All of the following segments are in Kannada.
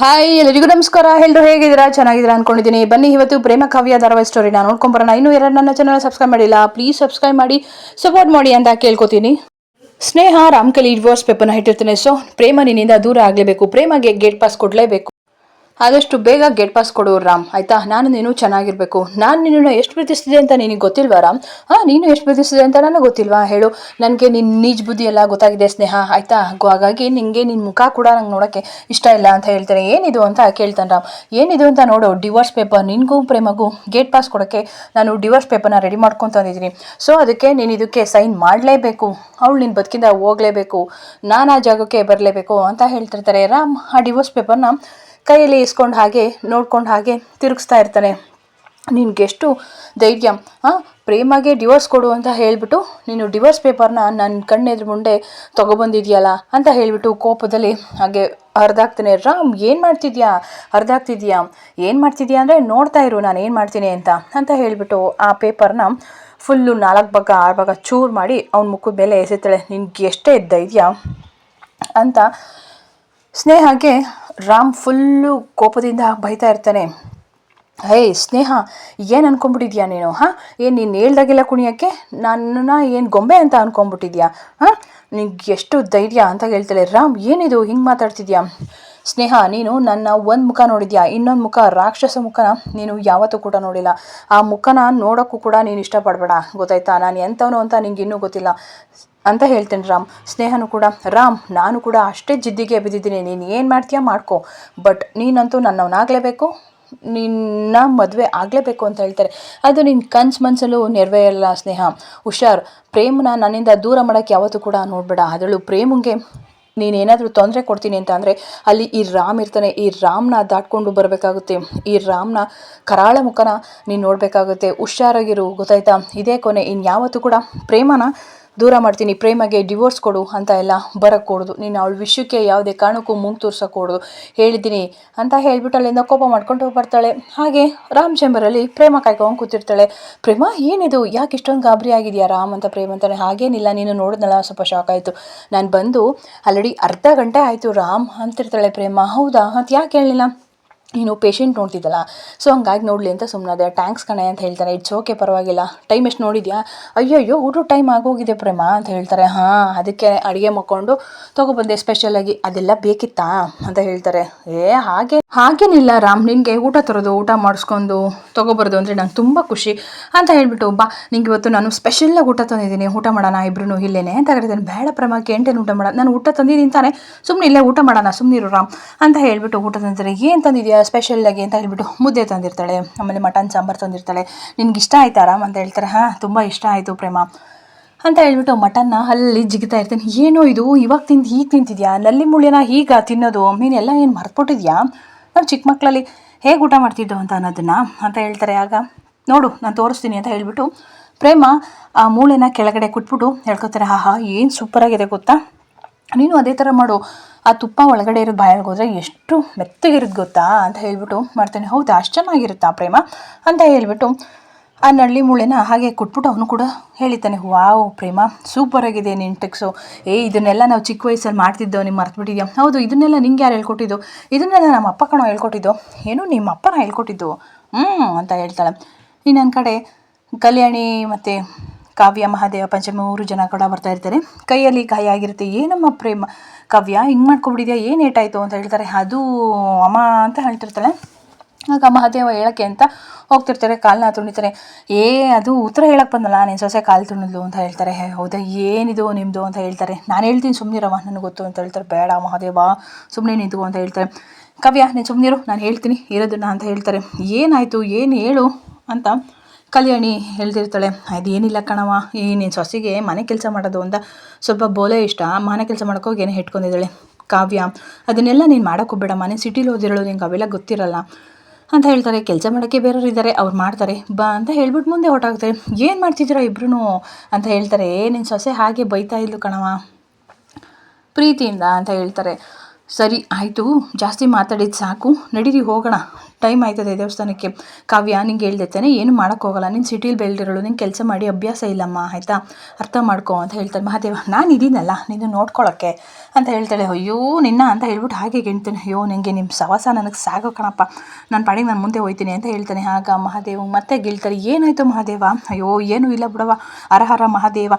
ಹಾಯ್ ಎಲ್ಲರಿಗೂ ನಮಸ್ಕಾರ. ಎಲ್ಲರೂ ಹೇಗಿದ್ದೀರಾ? ಚೆನ್ನಾಗಿದ್ದೀರಾ ಅನ್ಕೊಂಡಿದ್ದೀನಿ. ಬನ್ನಿ, ಇವತ್ತು ಪ್ರೇಮ ಕಾವ್ಯ ಧಾರಾವಾಹಿ ಸ್ಟೋರಿನ ನೋಡ್ಕೊಂಬರೋಣ. ಇನ್ನೂ ಯಾರು ನನ್ನ ಚಾನಲ್ ಸಬ್ಸ್ಕ್ರೈಬ್ ಮಾಡಿಲ್ಲ ಪ್ಲೀಸ್ ಸಬ್ಸ್ಕ್ರೈಬ್ ಮಾಡಿ ಸಪೋರ್ಟ್ ಮಾಡಿ ಅಂತ ಕೇಳ್ಕೊತೀನಿ. ಸ್ನೇಹ ರಾಮ್ಕಲಿ ಡಿವೋರ್ಸ್ ಪೇಪರ್ನ ಇಟ್ಟಿರ್ತಾನೆ ಸೊ ಪ್ರೇಮ ನಿನ್ನಿಂದ ದೂರ ಆಗಲೇಬೇಕು. ಪ್ರೇಮಗೆ ಗೇಟ್ ಪಾಸ್ ಕೊಡಲೇಬೇಕು. ಆದಷ್ಟು ಬೇಗ ಗೇಟ್ ಪಾಸ್ ಕೊಡು ರಾಮ್. ಆಯ್ತಾ? ನಾನು ನೀನು ಚೆನ್ನಾಗಿರ್ಬೇಕು. ನಾನು ನಿನ್ನನ್ನು ಎಷ್ಟು ಪ್ರೀತಿಸ್ತಿದೆ ಅಂತ ನಿನಗೆ ಗೊತ್ತಿಲ್ವಾ ರಾಮ್? ಹಾಂ ನೀನು ಎಷ್ಟು ಪ್ರೀತಿಸ್ತಿದೆ ಅಂತ ನನಗೆ ಗೊತ್ತಿಲ್ವಾ? ಹೇಳು. ನನಗೆ ನಿನ್ನ ನಿಜ ಬುದ್ಧಿ ಎಲ್ಲ ಗೊತ್ತಾಗಿದೆ ಸ್ನೇಹ. ಆಯ್ತಾ? ಹಾಗಾಗಿ ನಿನಗೆ ನಿನ್ನ ಮುಖ ಕೂಡ ನಂಗೆ ನೋಡೋಕ್ಕೆ ಇಷ್ಟ ಇಲ್ಲ ಅಂತ ಹೇಳ್ತಾರೆ. ಏನಿದು ಅಂತ ಕೇಳ್ತಾನೆ ರಾಮ್. ಏನಿದು ಅಂತ ನೋಡು. ಡಿವೋರ್ಸ್ ಪೇಪರ್ ನಿನಗೂ ಪ್ರೇಮಗೂ ಗೇಟ್ ಪಾಸ್ ಕೊಡೋಕ್ಕೆ ನಾನು ಡಿವೋರ್ಸ್ ಪೇಪರ್ನ ರೆಡಿ ಮಾಡ್ಕೊತಂದಿದ್ದೀನಿ ಸೊ ಅದಕ್ಕೆ ನೀನು ಇದಕ್ಕೆ ಸೈನ್ ಮಾಡಲೇಬೇಕು. ಅವಳು ನಿನ್ನ ಬದುಕಿಂದ ಹೋಗಲೇಬೇಕು. ನಾನು ಆ ಜಾಗಕ್ಕೆ ಬರಲೇಬೇಕು ಅಂತ ಹೇಳ್ತಿರ್ತಾರೆ ರಾಮ್. ಆ ಡಿವೋರ್ಸ್ ಪೇಪರ್ನ ಕೈಯಲ್ಲಿ ಇಸ್ಕೊಂಡು ಹಾಗೆ ನೋಡ್ಕೊಂಡು ಹಾಗೆ ತಿರುಗಿಸ್ತಾ ಇರ್ತಾನೆ. ನಿನಗೆಷ್ಟು ಧೈರ್ಯ ಪ್ರೇಮಗೆ ಡಿವೋರ್ಸ್ ಕೊಡು ಅಂತ ಹೇಳಿಬಿಟ್ಟು ನೀನು ಡಿವೋರ್ಸ್ ಪೇಪರ್ನ ನನ್ನ ಕಣ್ಣೆದ್ರ ಮುಂದೆ ತೊಗೊಬಂದಿದೆಯಲ್ಲ ಅಂತ ಹೇಳಿಬಿಟ್ಟು ಕೋಪದಲ್ಲಿ ಹಾಗೆ ಹರಿದಾಗ್ತಾನೆ ರಾಮ್, ಏನು ಮಾಡ್ತಿದ್ಯಾ? ಹರಿದಾಗ್ತಿದ್ಯಾ ಏನು ಮಾಡ್ತಿದ್ಯಾ ಅಂದರೆ ನೋಡ್ತಾ ಇರು, ನಾನು ಏನು ಮಾಡ್ತೀನಿ ಅಂತ ಅಂತ ಹೇಳಿಬಿಟ್ಟು ಆ ಪೇಪರ್ನ ಫುಲ್ಲು ನಾಲ್ಕು ಭಾಗ, ಆರು ಭಾಗ ಚೂರು ಮಾಡಿ ಅವ್ನ ಮುಖದ ಮೇಲೆ ಎಸೆತಾಳೆ. ನಿನ್ಗೆ ಎಷ್ಟೇ ಧೈರ್ಯ ಅಂತ ಸ್ನೇಹಗೆ ರಾಮ್ ಫುಲ್ಲು ಕೋಪದಿಂದ ಬೈತಾ ಇರ್ತಾನೆ. ಹೇ ಸ್ನೇಹ, ಏನು ಅನ್ಕೊಂಬಿಟ್ಟಿದ್ಯಾ ನೀನು, ಹಾಂ? ಏನು ನೀನು ಹೇಳ್ದಾಗೆಲ್ಲ ಕುಣಿಯೋಕ್ಕೆ? ನನ್ನನ್ನು ಏನು ಗೊಂಬೆ ಅಂತ ಅನ್ಕೊಂಬಿಟ್ಟಿದ್ಯಾ ಹಾಂ? ನಿಂಗೆ ಎಷ್ಟು ಧೈರ್ಯ ಅಂತ ಹೇಳ್ತಾಳೆ. ರಾಮ್, ಏನಿದು? ಹಿಂಗೆ ಮಾತಾಡ್ತಿದ್ಯಾ? ಸ್ನೇಹ, ನೀನು ನನ್ನ ಒಂದು ಮುಖ ನೋಡಿದ್ಯಾ? ಇನ್ನೊಂದು ಮುಖ, ರಾಕ್ಷಸ ಮುಖನ ನೀನು ಯಾವತ್ತೂ ಕೂಡ ನೋಡಿಲ್ಲ. ಆ ಮುಖನ ನೋಡೋಕ್ಕೂ ಕೂಡ ನೀನು ಇಷ್ಟಪಡಬೇಡ. ಗೊತ್ತಾಯ್ತಾ? ನಾನು ಎಂಥವನು ಅಂತ ನಿಂಗೆ ಇನ್ನೂ ಗೊತ್ತಿಲ್ಲ. ಅಂತ ಹೇಳ್ತೇನೆ ರಾಮ್. ಸ್ನೇಹನು ಕೂಡ, ರಾಮ್, ನಾನು ಕೂಡ ಅಷ್ಟೇ ಜಿದ್ದಿಗೆ ಬಿದ್ದಿದ್ದೀನಿ. ನೀನು ಏನು ಮಾಡ್ತೀಯಾ ಮಾಡ್ಕೊ. ಬಟ್ ನೀನಂತೂ ನನ್ನವನಾಗಲೇಬೇಕು. ನಿನ್ನ ಮದುವೆ ಆಗಲೇಬೇಕು ಅಂತ ಹೇಳ್ತಾರೆ. ಅದು ನಿನ್ನ ಕನ್ಸು ಮನಸ್ಸಲ್ಲೂ ನೆರವೇರಲ್ಲ ಸ್ನೇಹ. ಹುಷಾರ್. ಪ್ರೇಮನ ನನ್ನಿಂದ ದೂರ ಮಾಡೋಕ್ಕೆ ಯಾವತ್ತೂ ಕೂಡ ನೋಡಬೇಡ. ಅದರಲ್ಲೂ ಪ್ರೇಮಂಗೆ ನೀನೇನಾದರೂ ತೊಂದರೆ ಕೊಡ್ತೀನಿ ಅಂತ ಅಂದರೆ ಅಲ್ಲಿ ಈ ರಾಮ್ ಇರ್ತಾನೆ, ಈ ರಾಮ್ನ ದಾಟ್ಕೊಂಡು ಬರಬೇಕಾಗುತ್ತೆ. ಈ ರಾಮ್ನ ಕರಾಳ ಮುಖನ ನೀನು ನೋಡಬೇಕಾಗುತ್ತೆ. ಹುಷಾರಾಗಿರು, ಗೊತ್ತಾಯ್ತಾ? ಇದೇ ಕೊನೆ. ಇನ್ಯಾವತ್ತೂ ಕೂಡ ಪ್ರೇಮನ ದೂರ ಮಾಡ್ತೀನಿ, ಪ್ರೇಮಗೆ ಡಿವೋರ್ಸ್ ಕೊಡು ಅಂತ ಎಲ್ಲ ಬರೋಕ್ಕೂಡ್ದು ಕೊಡೋದು. ನೀನು ಅವಳ ವಿಷಯಕ್ಕೆ ಯಾವುದೇ ಕಾರಣಕ್ಕೂ ಮೂಗು ತೋರ್ಸೋಕೆ ಹೇಳಿದ್ದೀನಿ ಅಂತ ಹೇಳ್ಬಿಟ್ಟು ಅಲ್ಲಿಂದ ಕೋಪ ಮಾಡ್ಕೊಂಡು ಬರ್ತಾಳೆ ಹಾಗೆ ರಾಮ್ ಚೇಂಬರಲ್ಲಿ ಪ್ರೇಮ ಕಾಯ್ಕೊಂಡು ಕೂತಿರ್ತಾಳೆ. ಪ್ರೇಮ, ಏನಿದು? ಯಾಕೆ ಇಷ್ಟೊಂದು ಗಾಬರಿ ಆಗಿದೆಯಾ ರಾಮ್ ಅಂತ ಪ್ರೇಮ ಅಂತಾನೆ. ಹಾಗೇನಿಲ್ಲ, ನೀನು ನೋಡಿದ್ನಲ್ಲ, ಸ್ವಲ್ಪ ಶಾಕ್ ಆಯಿತು. ನಾನು ಬಂದು ಆಲ್ರೆಡಿ ಅರ್ಧ ಗಂಟೆ ಆಯಿತು ರಾಮ್ ಅಂತಿರ್ತಾಳೆ ಪ್ರೇಮ. ಹೌದಾ? ಅಂತ ಯಾಕೆ ಹೇಳಲಿಲ್ಲ ನೀನು ಪೇಷಂಟ್ ನೋಡ್ತಿದ್ದಲ್ಲ. ಸೊ ಹಂಗಾಗಿ ನೋಡಲಿ ಅಂತ ಸುಮ್ಮನೆ ಟ್ಯಾಂಕ್ಸ್ ಕಣೆ ಅಂತ ಹೇಳ್ತಾರೆ. ಇಟ್ಸ್ ಓಕೆ ಪರವಾಗಿಲ್ಲ. ಟೈಮ್ ಎಷ್ಟು ನೋಡಿದ್ಯಾ? ಅಯ್ಯೋ ಅಯ್ಯೋ ಊಟ ಟೈಮ್ ಆಗೋಗಿದೆ ಪ್ರೇಮ ಅಂತ ಹೇಳ್ತಾರೆ. ಹಾಂ, ಅದಕ್ಕೆ ಅಡುಗೆ ಮಾಡ್ಕೊಂಡು ತೊಗೊಬಂದೆ ಸ್ಪೆಷಲಾಗಿ ಅದೆಲ್ಲ ಬೇಕಿತ್ತಾ? ಅಂತ ಹೇಳ್ತಾರೆ. ಏ, ಹಾಗೆ, ಹಾಗೇನಿಲ್ಲ ರಾಮ್, ನಿನಗೆ ಊಟ ತರೋದು, ಊಟ ಮಾಡಿಸ್ಕೊಂಡು ತೊಗೊಬರೋದು ಅಂದರೆ ನಂಗೆ ತುಂಬ ಖುಷಿ ಅಂತ ಹೇಳ್ಬಿಟ್ಟು, ಬಾ, ನಿಂಗೆ ಇವತ್ತು ನಾನು ಸ್ಪೆಷಲ್ಲಾಗಿ ಊಟ ತಂದಿದ್ದೀನಿ. ಊಟ ಮಾಡೋಣ ಇಬ್ರು ಇಲ್ಲೇನೆ ಅಂತ ಹೇಳ್ತಾನೆ ಬೇಡ ಪ್ರೇಮ ಕೆಂಟೇನು ಊಟ ಮಾಡೋಣ ನಾನು ಊಟ ತಂದಿದ್ದೀನಿ ತಾನೆ. ಸುಮ್ಮನೆ ಇಲ್ಲೇ ಊಟ ಮಾಡೋಣ ಸುಮ್ಮನಿರು ರಾಮ್ ಅಂತ ಹೇಳ್ಬಿಟ್ಟು ಊಟ ತಂದಿದ್ದಾರೆ. ಏನು ತಂದಿದ್ಯಾ? ಸ್ಪೆಷಲಾಗಿ ಅಂತ ಹೇಳ್ಬಿಟ್ಟು ಮುದ್ದೆ ತಂದಿರ್ತಾಳೆ, ಆಮೇಲೆ ಮಟನ್ ಸಾಂಬಾರು ತಂದಿರ್ತಾಳೆ. ನಿನ್ಗೆ ಇಷ್ಟ ಆಯ್ತಾ ಆರಾಮ್ ಅಂತ ಹೇಳ್ತಾರೆ, ಹಾಂ, ತುಂಬ ಇಷ್ಟ ಆಯಿತು ಪ್ರೇಮ. ಅಂತ ಹೇಳ್ಬಿಟ್ಟು ಮಟನ್ನ ಅಲ್ಲಿ ಜಿಗಿತಾ ಇರ್ತೀನಿ, ಏನೋ ಇದು, ಇವಾಗ ತಿಂದು ಹೀಗೆ ತಿಂತಿದ್ಯಾ? ನಲ್ಲಿ ಮುಳ್ಳಿನ ಹೀಗೆ ತಿನ್ನೋದು ನೀನೆಲ್ಲ ಏನು ಮರ್ತ್ಬಿಟ್ಟಿದ್ಯಾ? ನಾವು ಚಿಕ್ಕ ಮಕ್ಕಳಲ್ಲಿ ಹೇಗೆ ಊಟ ಮಾಡ್ತಿದ್ದೋ ಅಂತ ಅನ್ನೋದನ್ನ ಅಂತ ಹೇಳ್ತಾರೆ. ಆಗ ನೋಡು, ನಾನು ತೋರಿಸ್ತೀನಿ ಅಂತ ಹೇಳಿಬಿಟ್ಟು ಪ್ರೇಮ ಆ ಮೂಳೆನ ಕೆಳಗಡೆ ಕುಟ್ಬಿಟ್ಟು ಹೇಳ್ಕೊತಾರೆ, ಆಹಾ, ಏನು ಸೂಪರಾಗಿದೆ ಗೊತ್ತಾ? ನೀನು ಅದೇ ಥರ ಮಾಡು. ಆ ತುಪ್ಪ ಒಳಗಡೆ ಇರೋ ಬಾಯಲ್ಲಿ ಹೋದರೆ ಎಷ್ಟು ಮೆತ್ತಗಿರುತ್ತೆ ಗೊತ್ತಾ ಅಂತ ಹೇಳ್ಬಿಟ್ಟು ಮಾಡ್ತಾನೆ. ಹೌದಾ? ಅಷ್ಟು ಚೆನ್ನಾಗಿರುತ್ತಾ ಪ್ರೇಮ? ಅಂತ ಹೇಳ್ಬಿಟ್ಟು ಆ ನಳ್ಳಿ ಮೂಳೆನ ಹಾಗೆ ಕೊಟ್ಬಿಟ್ಟು ಅವನು ಕೂಡ ಹೇಳಿತಾನೆ ವಾವ್ ಪ್ರೇಮ ಸೂಪರಾಗಿದೆ ನಿನ್ನ ಟಿಕ್ಸು ಏ, ಇದನ್ನೆಲ್ಲ ನಾವು ಚಿಕ್ಕ ವಯಸ್ಸಲ್ಲಿ ಮಾಡ್ತಿದ್ದೋ ನಿಮ್ಮ ಮರ್ತುಬಿಟ್ಟಿದ್ಯಾ ಹೌದು, ಇದನ್ನೆಲ್ಲ ನಿಂಗೆ ಯಾರು ಹೇಳ್ಕೊಟ್ಟಿದ್ದು? ಇದನ್ನೆಲ್ಲ ನಮ್ಮ ಅಪ್ಪ ಕಣೋ ಹೇಳ್ಕೊಟ್ಟಿದ್ದು. ಏನು, ನಿಮ್ಮ ಅಪ್ಪನ ಹೇಳ್ಕೊಟ್ಟಿದ್ದು? ಹ್ಞೂ ಅಂತ ಹೇಳ್ತಾಳೆ. ಇನ್ನೊಂದು ಕಡೆ ಕಲ್ಯಾಣಿ ಮತ್ತು ಕಾವ್ಯ ಮಹಾದೇವ ಪಂಚಮಿ ಮೂರು ಜನ ಕೂಡ ಬರ್ತಾ ಇರ್ತಾರೆ. ಕೈಯಲ್ಲಿ ಗಾಯ ಆಗಿರುತ್ತೆ. ಏನಮ್ಮ ಪ್ರೇಮ ಕಾವ್ಯ, ಹಿಂಗೆ ಮಾಡ್ಕೊಬಿಟ್ಟಿದ್ಯಾ? ಏನು ಏಟಾಯಿತು ಅಂತ ಹೇಳ್ತಾರೆ. ಅದು ಅಮ್ಮ ಅಂತ ಹೇಳ್ತಿರ್ತಾಳೆ. ಆಗ ಮಹಾದೇವ ಹೇಳೋಕ್ಕೆ ಅಂತ ಹೋಗ್ತಿರ್ತಾರೆ. ಕಾಲನ್ನ ತುಣಿತಾರೆ ಏ, ಅದು ಉತ್ತರ ಹೇಳಕ್ಕೆ ಬಂದಲ್ಲ, ನೀನು ಸೊಸೆ ಕಾಲು ತುಣಿದ್ಲು ಅಂತ ಹೇಳ್ತಾರೆ. ಹೌದಾ, ಏನಿದು ನಿಮ್ಮದು ಅಂತ ಹೇಳ್ತಾರೆ. ನಾನು ಹೇಳ್ತೀನಿ ಸುಮ್ಮನಿರವ ನನಗೆ ಗೊತ್ತು ಅಂತ ಹೇಳ್ತಾರೆ. ಬೇಡ ಮಹಾದೇವ ಸುಮ್ಮನೆ ನಿಂತು ಅಂತ ಹೇಳ್ತಾರೆ. ಕವ್ಯ, ನೀನು ಸುಮ್ಮನಿರು ನಾನು ಹೇಳ್ತೀನಿ, ಇರೋದನ್ನ ಅಂತ ಹೇಳ್ತಾರೆ. ಏನಾಯಿತು, ಏನು ಹೇಳು ಅಂತ ಕಲ್ಯಾಣಿ ಹೇಳ್ತಿರ್ತಾಳೆ, ಅದೇನಿಲ್ಲ ಏನಿಲ್ಲ ಕಣವ ಈ ನಿನ್ನ ಸೊಸೆಗೆ ಮನೆ ಕೆಲಸ ಮಾಡೋದು ಅಂತ ಸ್ವಲ್ಪ ಬೋಲೆ ಇಷ್ಟ, ಮನೆ ಕೆಲಸ ಮಾಡೋಕ್ಕೋಗಿ ಏನೇ ಇಟ್ಕೊಂಡಿದ್ದಾಳೆ ಕಾವ್ಯ, ಅದನ್ನೆಲ್ಲ ನೀನು ಮಾಡೋಕ್ಕೆ ಬೇಡ ಮನೆ ಸಿಟಿಲಿ ಓದಿರೋಳು, ನಿಂಗೆ ಅವೆಲ್ಲ ಗೊತ್ತಿರಲ್ಲ. ಅಂತ ಹೇಳ್ತಾರೆ, ಕೆಲಸ ಮಾಡೋಕ್ಕೆ ಬೇರೆಯವ್ರು ಇದ್ದಾರೆ ಅವ್ರು ಮಾಡ್ತಾರೆ, ಬಾ ಅಂತ ಹೇಳ್ಬಿಟ್ಟು ಮುಂದೆ ಹೊಟ್ಟಾಗ್ತಾರೆ ಏನು ಮಾಡ್ತಿದ್ದೀರಾ ಇಬ್ರು ಅಂತ ಹೇಳ್ತಾರೆ, ಏ ನಿನ್ನ ಸೊಸೆ ಹಾಗೆ ಬೈತಾ ಇದ್ಲು ಕಣವ ಪ್ರೀತಿಯಿಂದ ಅಂತ ಹೇಳ್ತಾರೆ, ಸರಿ, ಆಯಿತು, ಜಾಸ್ತಿ ಮಾತಾಡಿದ್ದು ಸಾಕು, ನಡೀರಿ, ಹೋಗೋಣ. ಟೈಮ್ ಆಯ್ತದೆ ದೇವಸ್ಥಾನಕ್ಕೆ. ಕಾವ್ಯ, ನಿಂಗೆ ಹೇಳ್ದೆ ತಾನೆ ಏನು ಮಾಡೋಕ್ಕೋಗಲ್ಲ ನೀನು ಸಿಟೀಲಿ ಬೆಳೆದಿರೋಳು ನಿಂಗೆ ಕೆಲಸ ಮಾಡಿ ಅಭ್ಯಾಸ ಇಲ್ಲಮ್ಮ, ಆಯಿತಾ? ಅರ್ಥ ಮಾಡ್ಕೊ ಅಂತ ಹೇಳ್ತಾರೆ ಮಹಾದೇವ, ನಾನು ಇದೀನಲ್ಲ ನೀನು ನೋಡ್ಕೊಳ್ಳೋಕ್ಕೆ ಅಂತ ಹೇಳ್ತಾಳೆ. ಅಯ್ಯೋ, ನಿನ್ನ ಅಂತ ಹೇಳ್ಬಿಟ್ಟು ಹಾಗೆ ಗೆಣ್ತೀನಿ. ಅಯ್ಯೋ ನಿನಗೆ ನಿಮ್ಮ ಸವಾಸ ನನಗೆ ಸಾಗೋ ಕಣಪ್ಪ. ನಾನು ಪಾಡಿಗೆ ನಾನು ಮುಂದೆ ಹೋಯ್ತೀನಿ ಅಂತ ಹೇಳ್ತಾನೆ. ಆಗ ಮಹಾದೇವ ಮತ್ತೆ ಗೆಳ್ತಾರೆ ಏನಾಯಿತು ಮಹಾದೇವ? ಅಯ್ಯೋ, ಏನೂ ಇಲ್ಲ ಬಿಡವ ಅರಹರ ಮಹಾದೇವ.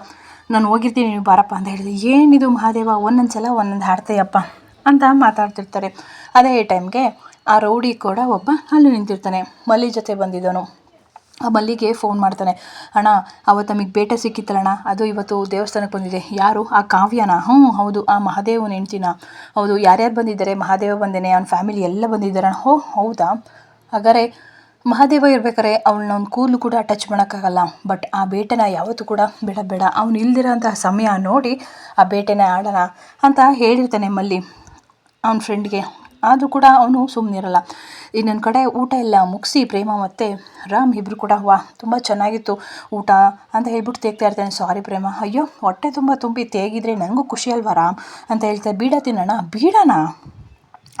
ನಾನು ಹೋಗಿರ್ತೀನಿ, ನೀವು ಬಾರಪ್ಪ ಅಂತ ಹೇಳಿದೆ ಏನಿದು ಮಹಾದೇವ? ಒಂದೊಂದು ಸಲ ಒಂದೊಂದು ಹಾಡ್ತೀಯಪ್ಪ ಅಂತ ಮಾತಾಡ್ತಿರ್ತಾರೆ. ಅದೇ ಟೈಮ್ಗೆ ಆ ರೌಡಿ ಕೂಡ ಒಬ್ಬ ಅಲ್ಲಿ ನಿಂತಿರ್ತಾನೆ. ಮಲ್ಲಿ ಜೊತೆ ಬಂದಿದ್ದವನು. ಆ ಮಲ್ಲಿಗೆ ಫೋನ್ ಮಾಡ್ತಾನೆ. ಅಣ್ಣ, ಅವತ್ತು ನಮಗೆ ಬೇಟೆ ಸಿಕ್ಕಿತ್ತಲ್ಲಣ್ಣ. ಅದು ಇವತ್ತು ದೇವಸ್ಥಾನಕ್ಕೆ ಬಂದಿದೆ. ಯಾರು? ಆ ಕಾವ್ಯನ? ಹ್ಞೂ, ಹೌದು. ಆ ಮಹಾದೇವನ ಹೆಂಡ್ತಿನ? ಹೌದು. ಯಾರ್ಯಾರು ಬಂದಿದ್ದಾರೆ? ಮಹಾದೇವ ಬಂದೇನೆ. ಅವ್ನ ಫ್ಯಾಮಿಲಿ ಎಲ್ಲ ಬಂದಿದ್ದಾರಣ್ಣ ಹೋ, ಹೌದಾ? ಹಾಗಾದ್ರೆ ಮಹಾದೇವ ಇರ್ಬೇಕಾರೆ ಅವಳನ್ನ ಒಂದು ಕೂದಲು ಕೂಡ ಟಚ್ ಮಾಡೋಕ್ಕಾಗಲ್ಲ. ಬಟ್ ಆ ಬೇಟೆನ ಯಾವತ್ತೂ ಕೂಡ ಬೇಡ ಬೇಡ ಅವ್ನು ಇಲ್ದಿರೋಂತಹ ಸಮಯ ನೋಡಿ ಆ ಬೇಟೆನ ಆಡೋಣ. ಅಂತ ಹೇಳಿರ್ತಾನೆ ಮಲ್ಲಿ. ಅವ್ನ ಫ್ರೆಂಡ್ಗೆ ಆದರೂ ಕೂಡ ಅವನು ಸುಮ್ಮನಿರಲ್ಲ ಇನ್ನೊಂದು ಕಡೆ ಊಟ ಎಲ್ಲ ಮುಗಿಸಿ ಪ್ರೇಮ ಮತ್ತು ರಾಮ್ ಇಬ್ಬರು ಕೂಡ, ವಾ, ತುಂಬ ಚೆನ್ನಾಗಿತ್ತು ಊಟ ಅಂತ ಹೇಳ್ಬಿಟ್ಟು ತೇಗ್ತಾ ಇರ್ತಾನೆ. ಸಾರಿ ಪ್ರೇಮ, ಅಯ್ಯೋ, ಹೊಟ್ಟೆ ತುಂಬ ತುಂಬಿ ತೇಗಿದ್ರೆ ನನಗೂ ಖುಷಿ ಅಲ್ವಾ ರಾಮ್? ಅಂತ ಹೇಳ್ತಾರೆ ಬೀಡ ತಿನ್ನೋಣ ಬೀಡನಾ?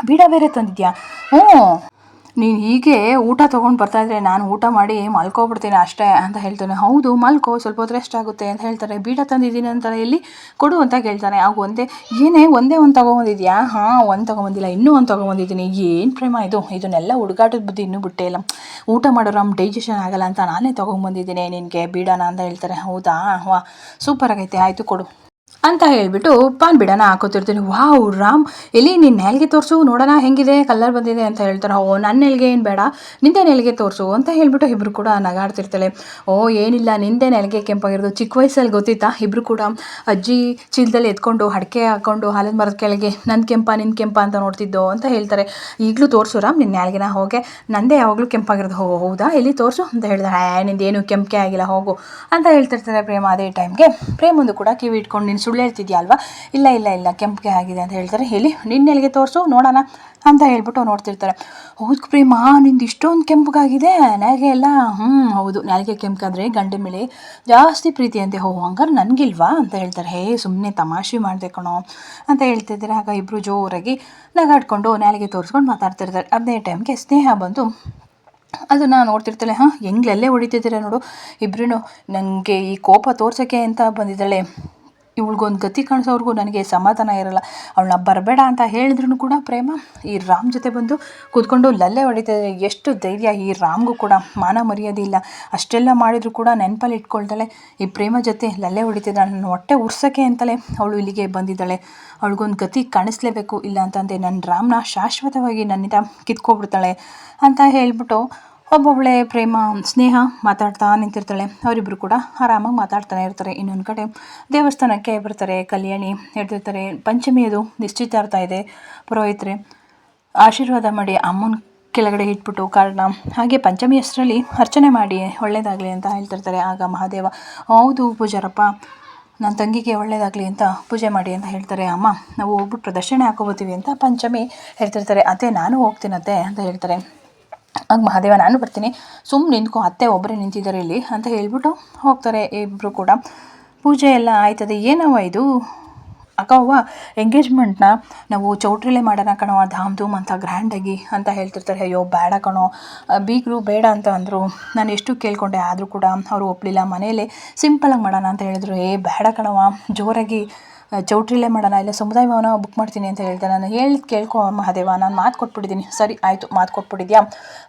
ಬೀಡ ಬೇರೆ ತಂದಿದ್ಯಾ? ಹ್ಞೂ ನೀನು ಹೀಗೆ ಊಟ ತೊಗೊಂಡು ಬರ್ತಾಯಿದ್ರೆ ನಾನು ಊಟ ಮಾಡಿ ಮಲ್ಕೋಬಿಡ್ತೀನಿ ಅಷ್ಟೇ ಅಂತ ಹೇಳ್ತಾನೆ. ಹೌದು, ಮಲ್ಕೋ, ಸ್ವಲ್ಪ ಹೊತ್ತು ರೆಸ್ಟ್ ಆಗುತ್ತೆ ಅಂತ ಹೇಳ್ತಾರೆ. ಬೀಡ ತಂದಿದ್ದೀನಿ ಅಂತಾರೆ ಎಲ್ಲಿ ಕೊಡು ಅಂತ ಕೇಳ್ತಾನೆ. ಆಗ ಒಂದೇ, ಏನೇ ಒಂದೇ ಒಂದು ತೊಗೊಂಬಂದಿದ್ಯಾ? ಹಾಂ, ಒಂದು ತೊಗೊಂಬಂದಿಲ್ಲ, ಇನ್ನೂ ಒಂದು ತೊಗೊಂಬಂದಿದ್ದೀನಿ. ಏನು ಪ್ರೇಮ ಇದು? ಇದನ್ನೆಲ್ಲ ಹುಡುಗಾಟದ ಬುದ್ಧಿ ಇನ್ನೂ ಬಿಟ್ಟೇ ಇಲ್ಲ. ಊಟ ಮಾಡೋರು ನಮ್ಮ ಡೈಜೆಷನ್ ಆಗಲ್ಲ ಅಂತ ನಾನೇ ತೊಗೊಂಬಂದಿದ್ದೀನಿ ನಿನಗೆ ಬೀಡನ ಅಂತ ಹೇಳ್ತಾರೆ. ಹೌದಾ? ವಾ ಸೂಪರ್ ಆಗೈತೆ. ಆಯಿತು ಕೊಡು. ಅಂತ ಹೇಳ್ಬಿಟ್ಟು ಪಾನ್ ಬಿಡನ ಹಾಕೋತಿರ್ತೀನಿ ವಾವ್ ರಾಮ್, ಎಲ್ಲಿ ನಿನ್ನ ನೆಲ್ಗೆ ತೋರಿಸು? ನೋಡೋಣ, ಹೆಂಗಿದೆ? ಕಲರ್ ಬಂದಿದೆ ಅಂತ ಹೇಳ್ತಾರೆ. ಓ ನನ್ನ ನೆಲ್ಗೆ ಏನು ಬೇಡ? ನಿಂದೆ ನೆಲ್ಗೆ ತೋರಿಸು? ಅಂತ ಹೇಳ್ಬಿಟ್ಟು ಇಬ್ಬರು ಕೂಡ ನಗಾಡ್ತಿರ್ತಾಳೆ ಓ, ಏನಿಲ್ಲ, ನಿಂದೆ ನೆಲ್ಗೆ ಕೆಂಪಾಗಿರೋದು. ಚಿಕ್ಕ ವಯಸ್ಸಲ್ಲಿ ಗೊತ್ತಿತ್ತಾ? ಇಬ್ಬರು ಕೂಡ ಅಜ್ಜಿ ಚೀಲದಲ್ಲಿ ಎತ್ಕೊಂಡು ಅಡಿಕೆ ಹಾಕ್ಕೊಂಡು ಹಾಲದ ಮರದ ಕೆಳಗೆ ನನ್ನ ಕೆಂಪ ನಿನ್ನ ಕೆಂಪ ಅಂತ ನೋಡ್ತಿದ್ದೋ ಅಂತ ಹೇಳ್ತಾರೆ. ಈಗಲೂ ತೋರಿಸು ರಾಮ್, ನಿನ್ನ ನೆಲ್ಗೆನ ಹೋಗೆ. ನಂದೇ ಯಾವಾಗಲೂ ಕೆಂಪಾಗಿರೋದು. ಹೋ, ಹೌದಾ? ಎಲ್ಲಿ ತೋರಿಸು? ಅಂತ ಹೇಳಿದ್ರೆ ಹೇ ನಿಂದೇನು ಕೆಂಪಕ್ಕೆ ಆಗಿಲ್ಲ, ಹೋಗು. ಅಂತ ಹೇಳ್ತಿರ್ತಾರೆ ಪ್ರೇಮ ಅದೇ ಟೈಮ್ಗೆ ಪ್ರೇಮಂದು ಕೂಡ ಕಿವಿ ಇಟ್ಕೊಂಡು ನೀನು ಸುಳ್ಳು ಹೇಳ್ತಿದ್ಯಾ ಇಲ್ಲ ಇಲ್ಲ ಇಲ್ಲ, ಕೆಂಪಿಗೆ ಆಗಿದೆ ಅಂತ ಹೇಳ್ತಾರೆ. ಹೇಳಿ ನಿನ್ನೆಲ್ಲಿಗೆ ತೋರಿಸು? ನೋಡೋಣ ಅಂತ ಹೇಳ್ಬಿಟ್ಟು ನೋಡ್ತಿರ್ತಾರೆ. ಹೌದು ಪ್ರೇಮ, ನಿಂದು ಇಷ್ಟೊಂದು ಕೆಂಪಗಾಗಿದೆ. ನನಗೆ ಎಲ್ಲ ಹ್ಞೂ ಹೌದು. ನನಗೆ ಕೆಂಪಗಾದ್ರೆ ಗಂಡ ಮೇಲೆ ಜಾಸ್ತಿ ಪ್ರೀತಿ ಅಂತೆ ಹೋ ಹಂಗಾರೆ ನನಗಿಲ್ವಾ ಅಂತ ಹೇಳ್ತಾರೆ. ಹೇ ಸುಮ್ಮನೆ ತಮಾಷೆ ಮಾಡಿದೆ ಕಣೋ ಅಂತ ಹೇಳ್ತಿದ್ದಾರೆ ಆಗ ಇಬ್ಬರು ಜೋರಾಗಿ ನಗಾಡ್ಕೊಂಡು ನಾಲಿಗೆ ತೋರಿಸ್ಕೊಂಡು ಮಾತಾಡ್ತಿರ್ತಾರೆ. ಅದೇ ಟೈಮ್ಗೆ ಸ್ನೇಹ ಬಂದು ನಾನು ನೋಡ್ತಿರ್ತಾಳೆ. ಹಾಂ ಹೆಂಗ್ಲಲ್ಲೇ ಹೊಡಿತಿದ್ದೀರ ನೋಡು. ಇಬ್ಬರೂ ನನಗೆ ಈ ಕೋಪ ತೋರ್ಸೋಕ್ಕೆ ಅಂತ ಬಂದಿದ್ದಾಳೆ. ಇವಳಿಗೊಂದು ಗತಿ ಕಾಣಿಸೋವರೆಗೂ ನನಗೆ ಸಮಾಧಾನ ಇರಲ್ಲ. ಅವಳನ್ನ ಬರಬೇಡ ಅಂತ ಹೇಳಿದ್ರು ಕೂಡ ಪ್ರೇಮ, ಈ ರಾಮ್ ಜೊತೆ ಬಂದು ಕೂತ್ಕೊಂಡು ಲಲ್ಲೆ ಹೊಡಿತಾರೆ ಎಷ್ಟು ಧೈರ್ಯ, ಈ ರಾಮ್ಗೂ ಕೂಡ ಮಾನ ಮರ್ಯಾದೆ ಇಲ್ಲ. ಅಷ್ಟೆಲ್ಲ ಮಾಡಿದ್ರು ಕೂಡ ನೆನಪಲ್ಲಿ ಇಟ್ಕೊಳ್ತಾಳೆ. ಈ ಪ್ರೇಮ ಜೊತೆ ಲಲ್ಲೆ ಹೊಡಿತಿದ್ದಾಳೆ. ನನ್ನ ಹೊಟ್ಟೆ ಉರ್ಸೋಕ್ಕೆ ಅಂತಲೇ ಅವಳು ಇಲ್ಲಿಗೆ ಬಂದಿದ್ದಾಳೆ. ಅವಳಿಗೊಂದು ಗತಿ ಕಾಣಿಸ್ಲೇಬೇಕು ಇಲ್ಲ ಅಂತಂದೆ. ನನ್ನ ರಾಮ್ನ ಶಾಶ್ವತವಾಗಿ ನನ್ನಿಂದ ಕಿತ್ಕೊಬಿಡ್ತಾಳೆ ಅಂತ ಹೇಳಿಬಿಟ್ಟು ಒಬ್ಬೊಬ್ಬಳೆ ಪ್ರೇಮ, ಸ್ನೇಹ ಮಾತಾಡ್ತಾ ನಿಂತಿರ್ತಾಳೆ. ಅವರಿಬ್ಬರು ಕೂಡ ಆರಾಮಾಗಿ ಮಾತಾಡ್ತಾನೆ ಇರ್ತಾರೆ. ಇನ್ನೊಂದು ಕಡೆ ದೇವಸ್ಥಾನಕ್ಕೆ ಬರ್ತಾರೆ, ಕಲ್ಯಾಣಿ ಹೇಳ್ತಿರ್ತಾರೆ. ಪಂಚಮಿಯದು ನಿಶ್ಚಿತಾರ್ಥ ಇದೆ ಪುರೋಹಿತರೆ. ಆಶೀರ್ವಾದ ಮಾಡಿ ಅಮ್ಮನ ಕೆಳಗಡೆ ಇಟ್ಬಿಟ್ಟು ಕಾರಣ. ಹಾಗೆ ಪಂಚಮಿ ಹೆಸರಲ್ಲಿ ಅರ್ಚನೆ ಮಾಡಿ ಒಳ್ಳೇದಾಗಲಿ ಅಂತ ಹೇಳ್ತಿರ್ತಾರೆ. ಆಗ ಮಹಾದೇವ, ಹೌದು ಪೂಜಾರಪ್ಪ ನನ್ನ ತಂಗಿಗೆ ಒಳ್ಳೇದಾಗಲಿ ಅಂತ ಪೂಜೆ ಮಾಡಿ ಅಂತ ಹೇಳ್ತಾರೆ. ಅಮ್ಮ, ನಾವು ಹೋಗ್ಬಿಟ್ಟು ಪ್ರದರ್ಶನ ಹಾಕೋಬೋತೀವಿ ಅಂತ ಪಂಚಮಿ ಹೇಳ್ತಿರ್ತಾರೆ. ಅದೇ, ನಾನು ಹೋಗ್ತೀನತ್ತೆ ಅಂತ ಹೇಳ್ತಾರೆ. ಆಗ ಮಹಾದೇವ, ನಾನು ಬರ್ತೀನಿ. ಸುಮ್ಮನೆ ನಿಂತ್ಕೊ, ಅತ್ತೆ ಒಬ್ಬರೇ ನಿಂತಿದ್ದಾರೆ ಇಲ್ಲಿ ಅಂತ ಹೇಳ್ಬಿಟ್ಟು ಹೋಗ್ತಾರೆ ಇಬ್ಬರು ಕೂಡ. ಪೂಜೆ ಎಲ್ಲ ಆಯ್ತದೆ. ಏನವ ಇದು? ಅಕ್ಕವ್ವ ಎಂಗೇಜ್ಮೆಂಟ್ನ ನಾವು ಚೌಟ್ರಿಲೇ ಮಾಡೋಣ ಕಣೋ ಧಾಮ್ ಧೂಮ್ ಅಂತ ಗ್ರ್ಯಾಂಡಾಗಿ ಅಂತ ಹೇಳ್ತಿರ್ತಾರೆ. ಅಯ್ಯೋ, ಬೇಡ ಕಣೋ. ಬೀಗರು ಬೇಡ ಅಂತ ಅಂದರು. ನಾನು ಎಷ್ಟು ಕೇಳ್ಕೊಂಡೆ ಆದರೂ ಕೂಡ ಅವರು ಒಪ್ಪಲಿಲ್ಲ ಮನೆಯಲ್ಲೇ ಸಿಂಪಲಾಗಿ ಮಾಡೋಣ ಅಂತ ಹೇಳಿದ್ರು. ಏ, ಬೇಡ ಕಣವ ಜೋರಾಗಿ ಚೌಟ್ರಿಲೇ ಮಾಡೋಣ, ಇಲ್ಲ ಸಮುದಾಯ ಭವನ ಬುಕ್ ಮಾಡ್ತೀನಿ ಅಂತ ಹೇಳ್ತಾರೆ ನಾನು ಹೇಳಿದ್ ಕೇಳ್ಕೊ ಮಹಾದೇವ, ನಾನು ಮಾತು ಕೊಟ್ಬಿಟ್ಟಿದ್ದೀನಿ. ಸರಿ, ಆಯಿತು, ಮಾತು ಕೊಟ್ಬಿಟ್ಟಿದ್ಯಾ?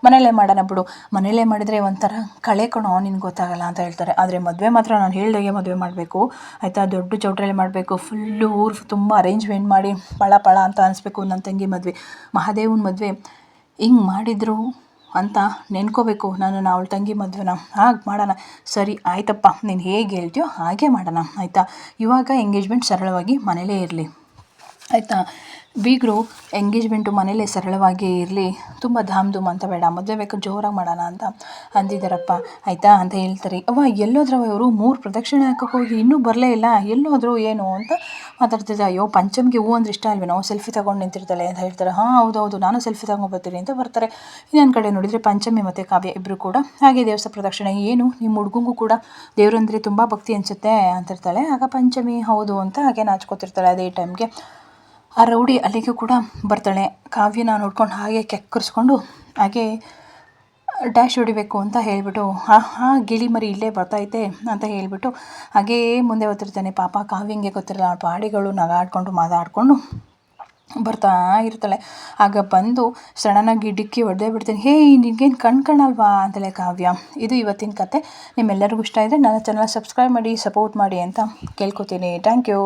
ಮನೇಲೇ ಮಾಡೋಣ ಬಿಡು. ಮನೇಲೇ ಮಾಡಿದರೆ ಒಂಥರ ಕಳೆ ಕಣೋ, ನಿನ್ಗೆ ಗೊತ್ತಾಗಲ್ಲ ಅಂತ ಹೇಳ್ತಾರೆ. ಆದರೆ ಮದುವೆ ಮಾತ್ರ ನಾನು ಹೇಳ್ದಾಗೆ ಮದುವೆ ಮಾಡಬೇಕು. ಆಯಿತಾ? ದೊಡ್ಡ ಚೌಟ್ರಿಲೆ ಮಾಡಬೇಕು. ಫುಲ್ಲು ಊರು ತುಂಬ ಅರೇಂಜ್ಮೆಂಟ್ ಮಾಡಿ, ಪಳ ಪಳ ಅಂತ ಅನಿಸ್ಬೇಕು ನನ್ನ ತಂಗಿ ಮದುವೆ. ಮಹಾದೇವನ ಮದುವೆ ಹಿಂಗೆ ಮಾಡಿದ್ರು? ಅಂತ ನೆನ್ಕೋಬೇಕು. ನಾನು ಅವಳ ತಂಗಿ ಮದುವೆನ. ಹಾಗೆ ಮಾಡೋಣ. ಸರಿ, ಆಯ್ತಪ್ಪ. ನೀನು ಹೇಗೆ ಹೇಳ್ತೀಯೋ ಹಾಗೆ ಮಾಡೋಣ. ಆಯಿತಾ? ಇವಾಗ ಎಂಗೇಜ್ಮೆಂಟ್ ಸರಳವಾಗಿ ಮನೇಲೇ ಇರಲಿ. ಆಯಿತಾ? ಬೀಗರು ಎಂಗೇಜ್ಮೆಂಟು ಮನೇಲೇ ಸರಳವಾಗಿ ಇರಲಿ, ತುಂಬ ಧಾಮ್ ಧೂಮ್ ಅಂತ ಬೇಡ, ಮದುವೆ ಬೇಕು, ಜೋರಾಗಿ ಮಾಡೋಣ ಅಂತ ಅಂದಿದ್ದಾರಪ್ಪ. ಆಯಿತಾ ಅಂತ ಹೇಳ್ತಾರೆ. ಅವ್ವ, ಎಲ್ಲೋದ್ರವ ಇವರು ಮೂರು ಪ್ರದಕ್ಷಿಣೆ ಹಾಕೋಕೆ ಹೋಗಿ ಇನ್ನೂ ಬರಲೇ ಇಲ್ಲ, ಎಲ್ಲೋದ್ರು ಏನು ಅಂತ ಮಾತಾಡ್ತಿದ್ದೆ. ಅಯ್ಯೋ, ಪಂಚಮಿಗೆ ಹೂ ಅಂದ್ರೆ ಇಷ್ಟ ಅಲ್ವೇನೋ, ಸೆಲ್ಫಿ ತೊಗೊಂಡು ನಿಂತಿರ್ತಾಳೆ ಅಂತ ಹೇಳ್ತಾರೆ. ಹಾಂ ಹೌದು ಹೌದು ನಾನು ಸೆಲ್ಫಿ ತಗೊಂಡ್ಬರ್ತೀನಿ ಅಂತ ಬರ್ತಾರೆ. ಇನ್ನೊಂದು ಕಡೆ ನೋಡಿದರೆ ಪಂಚಮಿ ಮತ್ತು ಕಾವ್ಯ ಇಬ್ಬರು ಕೂಡ. ಹಾಗೆ ದೇವಸ್ಥಾನ ಪ್ರದಕ್ಷಿಣೆ ಏನು ನಿಮ್ಮ ಹುಡುಗಂಗೂ ಕೂಡ ದೇವರಂದರೆ ತುಂಬ ಭಕ್ತಿ ಅನಿಸುತ್ತೆ ಅಂತಿರ್ತಾಳೆ. ಆಗ ಪಂಚಮಿ ಹೌದು ಅಂತ ಹಾಗೆ ನಾಚ್ಕೋತಿರ್ತಾಳೆ ಅದೇ ಟೈಮ್ಗೆ ಆ ರೌಡಿ ಅಲ್ಲಿಗೂ ಕೂಡ ಬರ್ತಾಳೆ. ಕಾವ್ಯನ ನೋಡ್ಕೊಂಡು ಹಾಗೆ ಕೆಕ್ಕರಿಸ್ಕೊಂಡು ಹಾಗೆ ಡ್ಯಾಶ್ ಹೊಡಿಬೇಕು ಅಂತ ಹೇಳಿಬಿಟ್ಟು ಹಾ ಹಾಂ ಗಿಳಿ ಮರಿ ಇಲ್ಲೇ ಬರ್ತೈತೆ ಅಂತ ಹೇಳಿಬಿಟ್ಟು ಹಾಗೇ ಮುಂದೆ ಓದ್ತಿರ್ತಾನೆ ಪಾಪ ಕಾವ್ಯಂಗೆ ಗೊತ್ತಿರಲ್ಲ ಪಾಡಿಗಳು ನಗಾಡ್ಕೊಂಡು ಮಾತಾಡಿಕೊಂಡು ಬರ್ತಾ ಇರ್ತಾಳೆ. ಆಗ ಬಂದು ಸಡನ್ನಾಗಿ ಡಿಕ್ಕಿ ಹೊಡೆದೇ ಬಿಡ್ತೀನಿ, ಹೇ, ನಿನಗೇನು ಕಣ್ ಕಾಣಲ್ವಾ? ಅಂತಲೇ ಕಾವ್ಯ. ಇದು ಇವತ್ತಿನ ಕತೆ. ನಿಮ್ಮೆಲ್ಲರಿಗೂ ಇಷ್ಟ ಇದ್ದರೆ ನನ್ನ ಚಾನಲ್ ಸಬ್ಸ್ಕ್ರೈಬ್ ಮಾಡಿ ಸಪೋರ್ಟ್ ಮಾಡಿ ಅಂತ ಕೇಳ್ಕೊತೀನಿ. Thank you